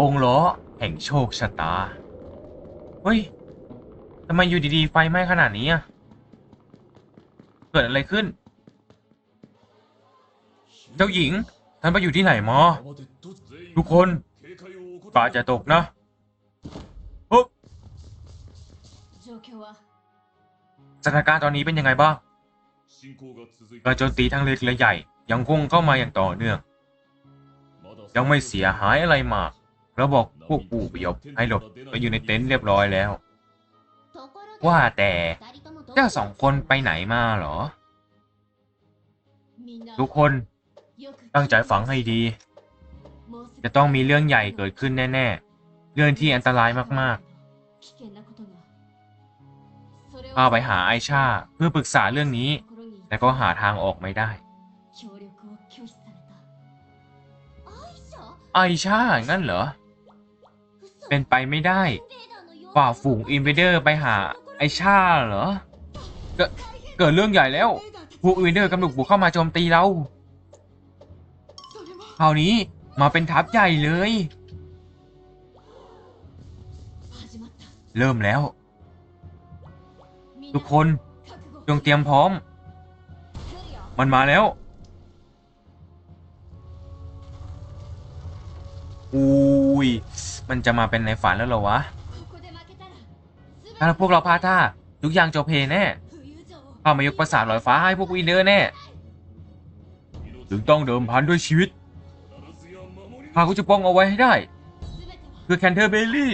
องล้อแห่งโชคชะตา เฮ้ยทำไมอยู่ดีๆ ไฟไหม้ขนาดนี้อะ เกิดอะไรขึ้น เจ้าหญิง ท่านไปอยู่ที่ไหนมอ ทุกคนป่าจะตกนะปุ๊บสถานการณ์ตอนนี้เป็นยังไงบ้างการโจมตีทั้งเล็กและใหญ่ ยังคงเข้ามาอย่างต่อเนื่อง ยังไม่เสียหายอะไรมาก เราบอกพวกผู้อพยพให้หลบไปอยู่ในเต็นท์เรียบร้อยแล้ว ว่าแต่เจ้าสองคนไปไหนมาหรอ ทุกคนตั้งใจฟังให้ดี จะต้องมีเรื่องใหญ่เกิดขึ้นแน่ ๆ เรื่องที่อันตรายมากๆพาไปหาไอชาเพื่อปรึกษาเรื่องนี้ แต่ก็หาทางออกไม่ได้ ไอชางั้นเหรอ เป็นไปไม่ได้ฝ่าฝูงอินเวเดอร์ไปหาไอชาเหรอ เกิดเกิดเรื่องใหญ่แล้วพวกอินเวเดอร์กำลังบุกเข้ามาโจมตีเราคราวนี้มาเป็นทัพใหญ่เลย เริ่มแล้ว ทุกคนจงเตรียมพร้อม มันมาแล้วอุ้ มันจะมาเป็นในฝันแล้วเหรอวะ ถ้าพวกเราพลาดท่าทุกอย่างจบเพแน่ข้ามายกประสาทลอยฟ้าให้พวกวินเนอร์แน่ถึงต้องเดิมพันด้วยชีวิตข้าก็จะป้องเอาไว้ให้ได้ เพื่อแคนเทอร์เบลลี่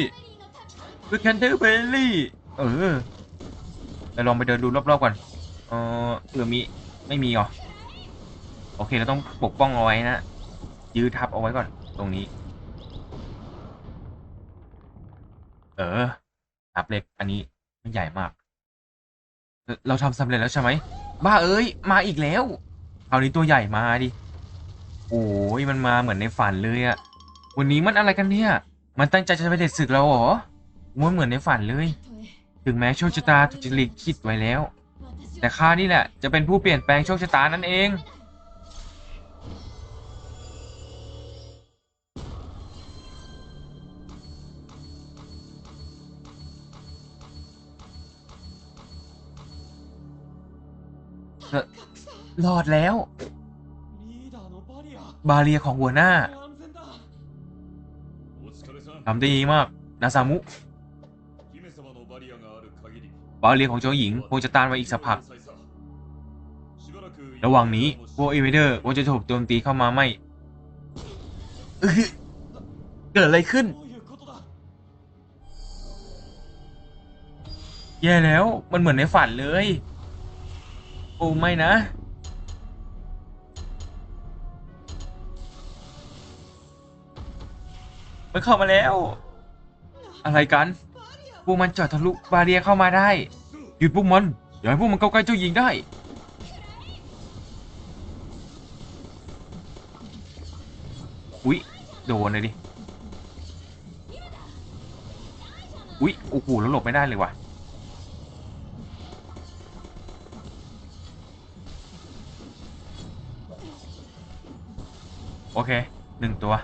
เพื่อแคนเทอร์เบลลี่ เออเราลองไปเดินดูรอบๆก่อน เออเผื่อมี ไม่มีเหรอ โอเค เราต้องปกป้องเอาไว้นะ ยื้อทับเอาไว้ก่อน ตรงนี้ เออทับเล็ก อันนี้ไม่ใหญ่มากเราเราทำสำเร็จแล้วใช่ไหม บ้าเอ้ย มาอีกแล้วคราวนี้ตัวใหญ่มาดิ โอ้ยมันมาเหมือนในฝันเลยอะวันนี้มันอะไรกันเนี่ย มันตั้งใจจะไปเด็ดศึกเราเหรอมันเหมือนในฝันเลย ถึงแม้โชคชะตาถูกจริตคิดไว้แล้ว แต่ข้านี่แหละจะเป็นผู้เปลี่ยนแปลงโชคชะตานั่นเอง รอดแล้ว บาเรียของหัวหน้าทำได้ดีมาก นาซามุ บาเรียของเจ้าหญิงคงจะต้านไว้อีกสักพัก ระหว่างนี้พวกเอเวเดอร์ว่าจะถูกโจมตีเข้ามาไม่เกิดอะไรขึ้น แย่แล้ว มันเหมือนในฝันเลย ไม่นะ มันเข้ามาแล้ว อะไรกันพวกมันเจอดทะลุบาเรียเข้ามาได้ หยุดพวกมันอย่าให้พวกมันเข้าใกล้เจ้าหญิงได้อุ๊ยโดนเลยดิ อุ๊ยโอ้โหแล้วหลบไม่ได้เลยว่ะ โอเคหนึ่งตัว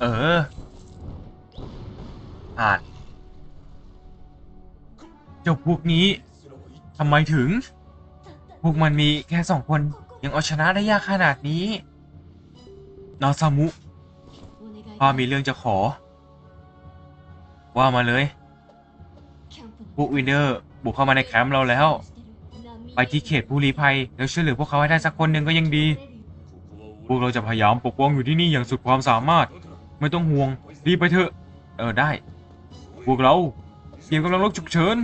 เอออ่านจ้าพวกนี้ทำไมถึง พวกมันมีแค่สองคน ยังเอาชนะได้ยากขนาดนี้ นาซามุข้ามีเรื่องจะขอ ว่ามาเลยพวกวินเดอร์บุกเข้ามาในแคมป์เราแล้ว ไปที่เขตผู้ลี้ภัย แล้วช่วยเหลือพวกเขาให้ได้สักคนหนึ่งก็ยังดี พวกเราจะพยายามปกป้องอยู่ที่นี่อย่างสุดความสามารถ ไม่ต้องห่วง รีบไปเถอะ เออได้ พวกเราเตรียมกำลังรบฉุกเฉิน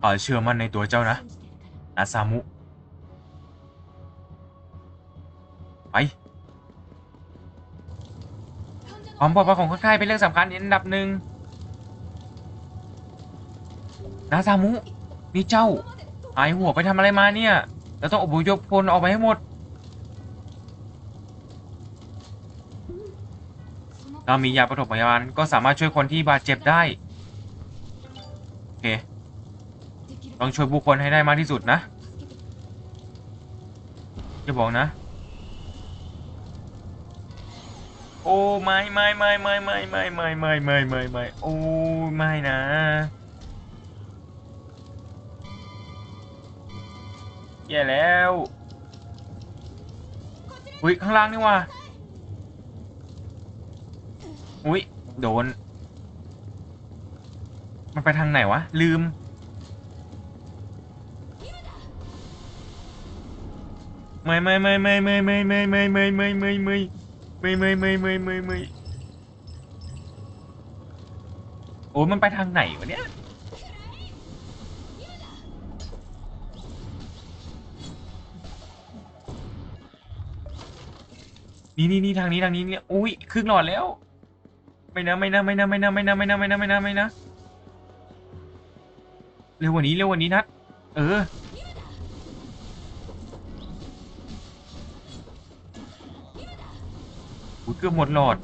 ข้าเชื่อมั่นในตัวเจ้านะนาซามุ ไปความปลอดภัยของคนไข้เป็นเรื่องสำคัญอันดับหนึ่งนาซามุนี่เจ้าหายหัวไปทำอะไรมาเนี่ยเราต้องอพยพคนออกไปให้หมดเรามียาปฐมพยาบาลก็สามารถช่วยคนที่บาดเจ็บได้โอเคต้องช่วยบุคคลให้ได้มากที่สุดนะจะบอกนะ โอ้ไม่ไม่ไม่ไม่ไม่ไม่ไม่ไม่ไม่ไม่ไม่โอ้ไม่นะแย่แล้วอุ้ยข้างล่างนี่ว่ะอุ้ยโดน มันไปทางไหนวะ ลืม ไม่ไม่ไม่ไม่ไม่ไม่ไม่ไม่ไม่ไม่ไม่ ไม่ไม่ไม่ไม่ไม่ไม่โอ้มันไปทางไหนวะเนี่ย นี่นี่นี่ทางนี้ทางนี้เนี่ยอุ้ยครึ่งหลอดแล้ว ไม่นะไม่นะไม่นะไม่นะไม่นะไม่นะไม่นะไม่นะไม่นะเร็วกว่านี้เร็วกว่านี้นัดเออ อุ๊ยเกือบหมดหลอด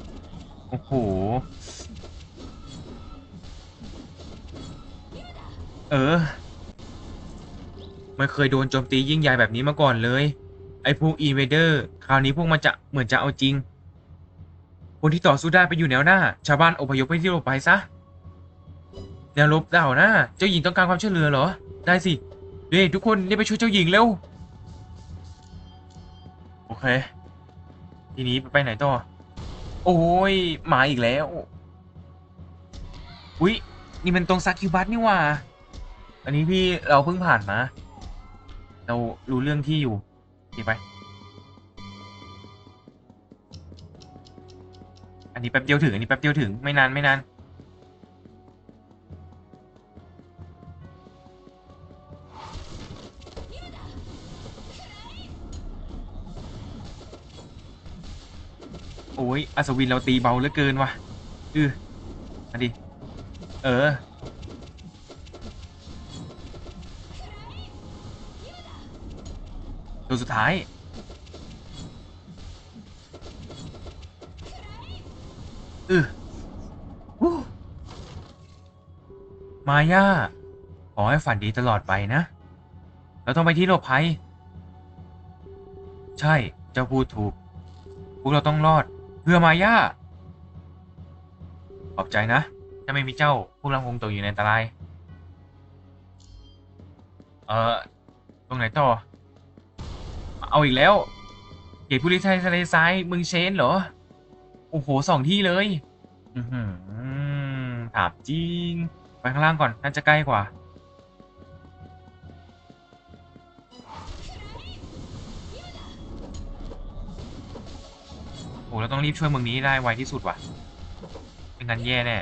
โอ้โห เออ ไม่เคยโดนโจมตียิ่งใหญ่แบบนี้มาก่อนเลย ไอ้พวกอีเวเดอร์ คราวนี้พวกมันจะเหมือนจะเอาจริง คนที่ต่อสู้ได้ไปอยู่แนวหน้า ชาวบ้านอพยพไปที่หลบไปซะ แนวรบเด่านะ เจ้าหญิงต้องการความช่วยเหลือเหรอ ได้สิเฮ้ยทุกคนรีบไปช่วยเจ้าหญิงเร็ว โอเค ทีนี้ไปไหนต่อ โอ้ยมาอีกแล้ว อุ๊ย นี่มันตรงซากิบัสนี่ว่า อันนี้พี่เราเพิ่งผ่านมา เรารู้เรื่องที่อยู่ดีไป อันนี้แป๊บเดียวถึง อันนี้แป๊บเดียวถึง ไม่นานไม่นาน อ้ยอัศวินเราตีเบาเหลือเกินว่ะอือมาดิ เออ ตัวสุดท้าย อือฮู้มาย่า ขอให้ฝันดีตลอดไปนะ เราต้องไปที่หลภัย ใช่ เจ้าพูดถูก พวกเราต้องรอด เพื่อมาย่าขอบใจนะ ถ้าไม่มีเจ้าพวกเราคงตกอยู่ในอันตราย เอ่อ ตรงไหนต่อ เอาอีกแล้วเขตผู้ลี้ภัยทะเลทรายมืองเชนเหรอ โอ้โหสองที่เลย อือหือถามจริง ไปข้างล่างก่อน น่าจะใกล้กว่า อ้เราต้องรีบช่วยเมืองนี้ได้ไวที่สุดว่ะไม่งั้นแย่แน่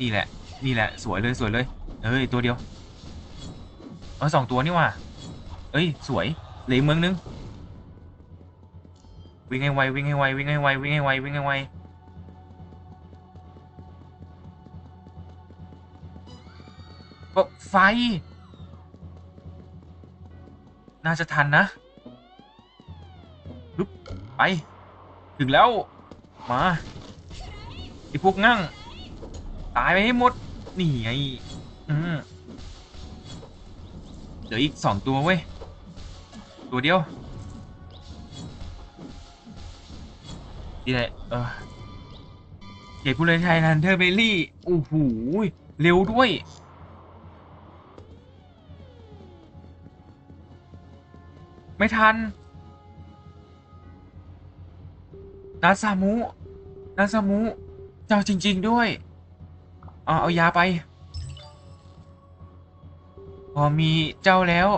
นี่แหละ นี่แหละ สวยเลยสวยเลย เอ้ยตัวเดียว เออสองตัวนี่ว่ะเอ้ยสวยเหลือเมืองนึง วิ่งให้ไววิ่งให้ไววิ่งให้ไววิ่งให้ไววิ่งให้ไวไฟ น่าจะทันนะ ไป ถึงแล้ว มาไอพวกงั่งตายไปให้หมด นี่ไงอืมเหลืออีกสองตัวเว้ย ตัวเดียวนี่แหละเออเขตผู้เลยไทยนันเทอร์เบลลี่โอ้โหเร็วด้วย ไม่ทัน นาซามุนาซามุเจ้าจริง ๆด้วยเอาเอายาไป พอมีเจ้าแล้ว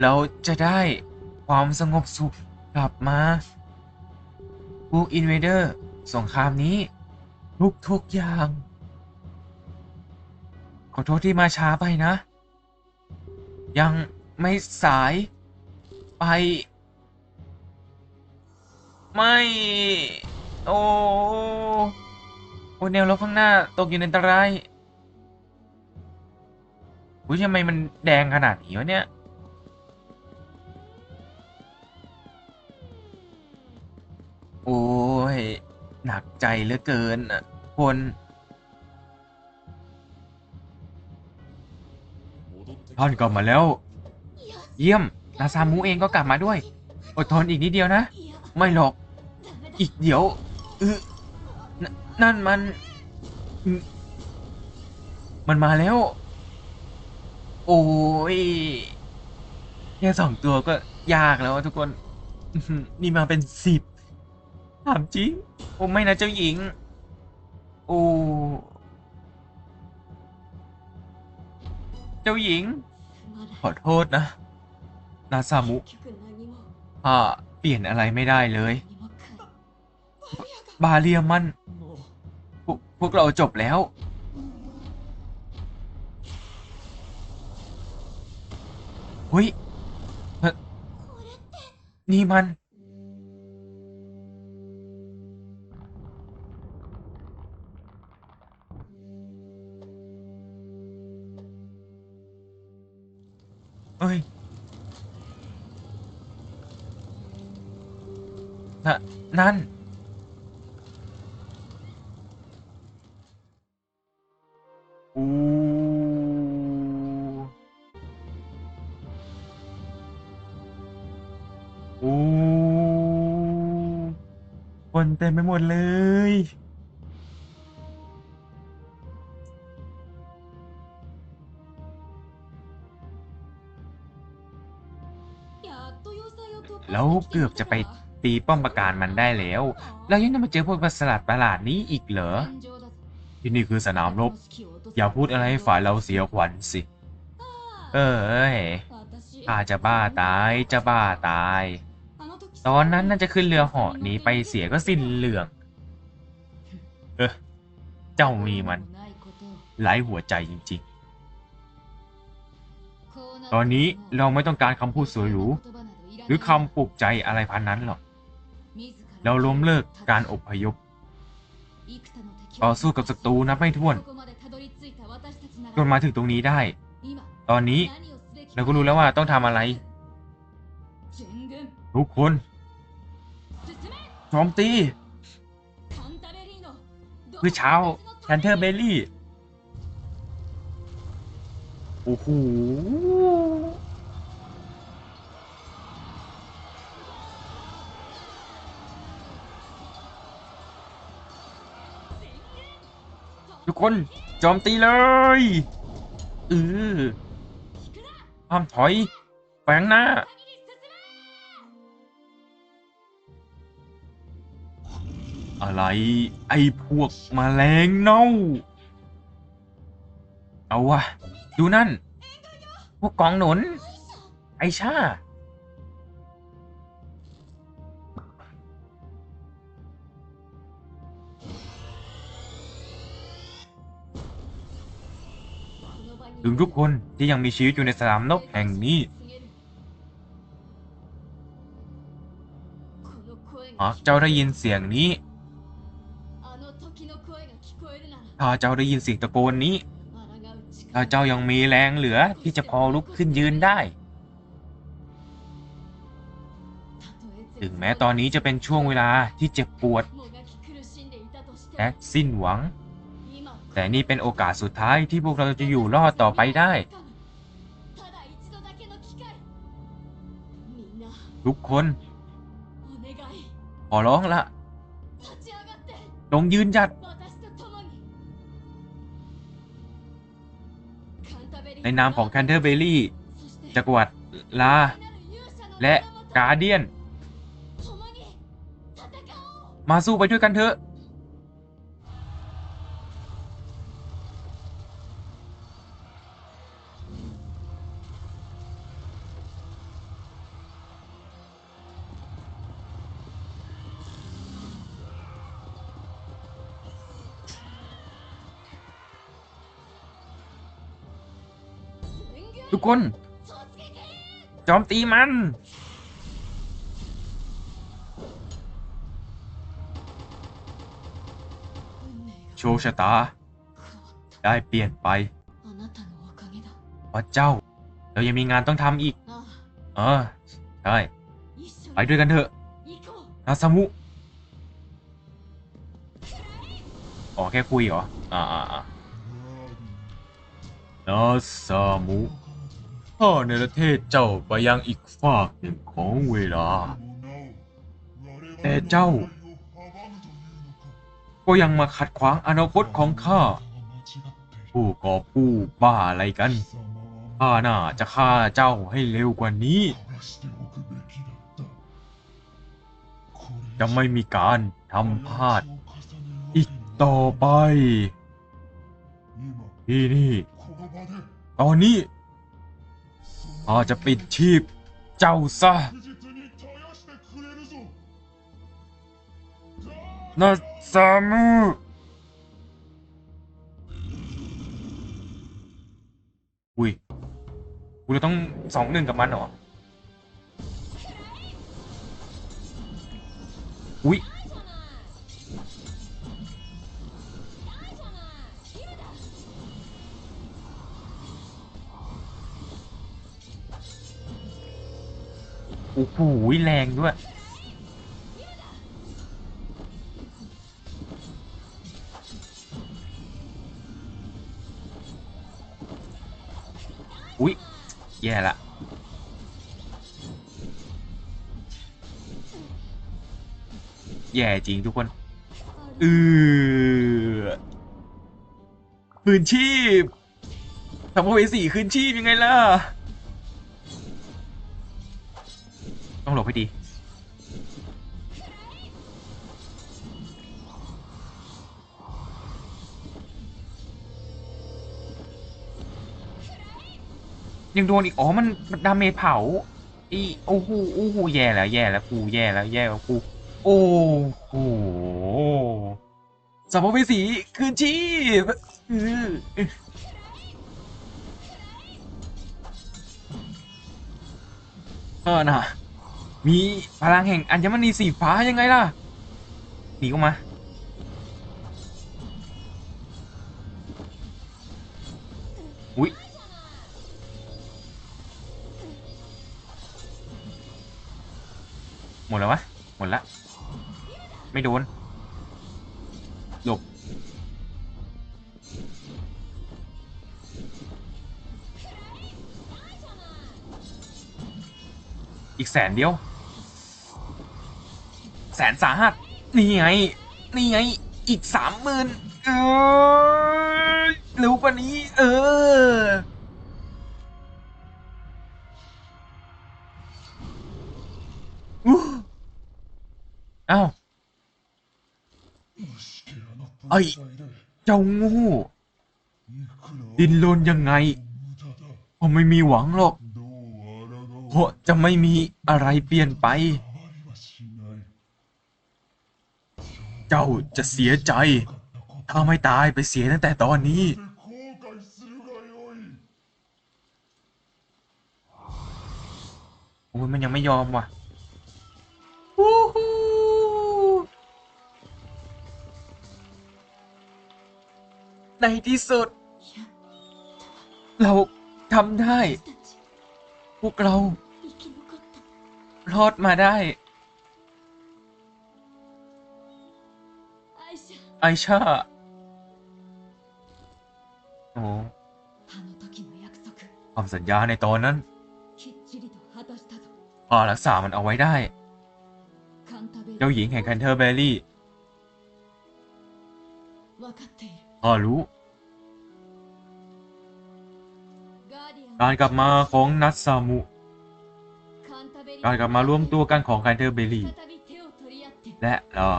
เราจะได้ความสงบสุขกลับมาพวกอินเวเดอร์สงครามนี้ ทุกทุกๆอย่าง ขอโทษที่มาช้าไปนะ ยังไม่สายไป ไม่ โอ้โอ้แนวรบข้างหน้าตกอยู่ในอันตรายอุ้ยทำไมมันแดงขนาดนี้วะเนี่ย โอ้ย หนักใจเหลือเกินอะคนท่านกลับมาแล้ว เยี่ยม นาซามุเองก็กลับมาด้วย อดทนอีกนิดเดียวนะ ไม่หรอก อีกเดี๋ยวเออนนั่นมันอืมมันมาแล้ว โอ้ยแค่สองตัวก็ยากแล้วอะทุกคนอื้อหือนี่มาเป็นสิบถามจริงโอ้ไม่นะเจ้าหญิง โอ้เจ้าหญิง ขอโทษนะ นาซามุอ่าเปลี่ยนอะไรไม่ได้เลย บาเรียมันพวกพวกเราจบแล้ว เฮ้ย นี่มัน เอ้ยนั่นั่ แล้วเกือบจะไปตีป้อมปราการมันได้แล้วแล้วยังจะมาเจอพวกประหลาดประหลาดนี้อีกเหรอ ที่นี่คือสนามรบ อย่าพูดอะไรให้ฝ่ายเราเสียขวัญสิ เออเอ้ยข้าจะบ้าตายจะบ้าตาย ตอนนั้นน่าจะขึ้นเรือเหาะหนีไปเสียก็สิ้นเรื่อง เออ เจ้ามีมันไร้หัวใจจริง ๆ ตอนนี้เราไม่ต้องการคำพูดสวยหรู หรือคำปลุกใจอะไรพันนั้นหรอก เราล้มเลิกการอบพยพ ต่อสู้กับศัตรูนับไม่ถ้วนจนมาถึงตรงนี้ได้ ตอนนี้เราก็รู้แล้วว่าต้องทำอะไร ทุกคนโจมตีคือเช้าแคนเทอร์เบลลี่ โอ้โห ทุกคนโจมตีเลยเออห้ามถอยแฝงหน้าอะไรไอ้พวกมแมลงเน่า เอาวะ ดูนั่น พวกกองหนุน ไอชา ถึงทุกคนที่ยังมีชีวิตอยู่ในสนามนกแห่งนี้หากเจ้าได้ยินเสียงนี้ ถ้าเจ้าได้ยินเสียงตะโกนนี้ ถ้าเจ้ายังมีแรงเหลือที่จะพอลุกขึ้นยืนได้ ถึงแม้ตอนนี้จะเป็นช่วงเวลาที่เจ็บปวดและสิ้นหวัง แต่นี่เป็นโอกาสสุดท้ายที่พวกเราจะอยู่รอดต่อไปได้ ทุกคน ขอร้องละลงยืนหยัด ในนามของแคนเทอร์เบลลี่จักรวรรดิลา และกาเดียน มาสู้ไปด้วยกันเถอะ คนจอมตีมัน โชคชะตา ได้เปลี่ยนไปพราะเจ้า เรายังมีงานต้องทำอีก เออ ใช่ ไปด้วยกันเถอะนาซามุ อ๋อ แค่คุยเหรอ อ่าอ่าอ่านาซามุ ข้าในประเทศเจ้าไปยังอีกฝากหนึ่งของเวลา แต่เจ้า ก็ยังมาขัดขวางอนาคตของข้า ผู้ก่อผู้บ้าอะไรกัน ข้าน่าจะฆ่าเจ้าให้เร็วกว่านี้ จะไม่มีการทำพลาดอีกต่อไป ที่นี่ ตอนนี้ ข้าจะปิดชีพเจ้าซะนาซามุอุ้ยกูจะต้องสองหนึ่งกับมันเหรอ อุ้ย โอ้โหแรงด้วย อุ๊ยแย่ละแย่จริงทุกคนเออคืนชีพทำเอาไว้สี่คืนชีพยังไงล่ะ ต้องหลบให้ดียังโดนอีก อ๋อมันมันดาเมจเผาอีโอ้โหโอ้โหแย่แล้ว แย่แล้ว กู แย่แล้ว แย่แล้ว กู โอ้โหสัมภเวสีคืนชีพเออนะ มีพลังแห่งอัญมณีสีฟ้ายังไงล่ะหนีออกมา อุ๊ยหมดแล้ววะ หมดละ ไม่โดนหลบอีกแสนเดียว แสนสาหัส นี่ไง นี่ไง อีกสามหมื่นเออเร็วกว่านี้ เอออู้อ้าวไอ้เจ้างูดินรนยังไงก็ไม่มีหวังหรอกเพราะจะไม่มีอะไรเปลี่ยนไป เจ้าจะเสียใจ ถ้าไม่ตายไปเสียตั้งแต่ตอนนี้ โอ้ยมันยังไม่ยอมว่ะวู้ฮูในที่สุด เราทำได้ พวกเรา รอดมาได้ ไอชาโอ้คำสัญญาในตอนนั้นพอรักษามันเอาไว้ได้ เจ้าหญิงแห่งแคนเทอร์เบอรี่พอรู้ การกลับมาของนัทซามุการกลับมาร่วมตัวกันของแคนเทอร์เบอรี่และรอ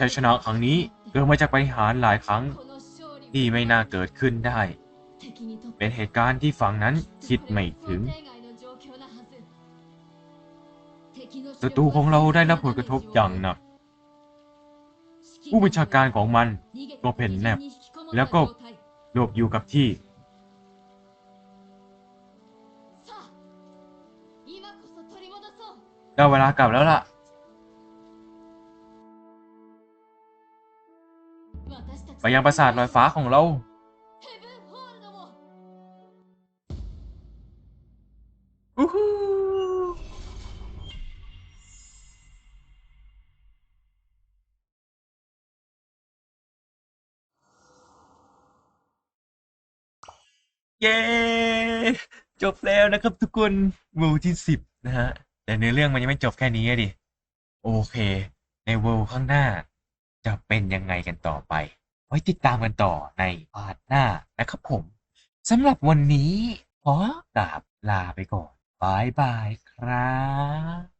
ชัยชนะครั้งนี้เกิดมาจากปฏิหารหลายครั้ง ที่ไม่น่าเกิดขึ้นได้ เป็นเหตุการณ์ที่ฝั่งนั้นคิดไม่ถึงศัตรูของเราได้รับผลกระทบอย่างหนัก ผู้บัญชาการของมันก็เป็นแนบ แล้วก็หลบอยู่กับที่ ได้เวลากลับแล้วล่ะ ไปยังปราสาทลอยฟ้าของเราเย้ จบแล้วนะครับทุกคนเวลที่สิบนะฮะ แต่เนื้อเรื่องมันยังไม่จบแค่นี้ดิ โอเค ในเวลข้างหน้าจะเป็นยังไงกันต่อไป ไว้ติดตามกันต่อในพาร์ทหน้านะครับผมสำหรับวันนี้ขอกราบลาไปก่อนบายบายครับ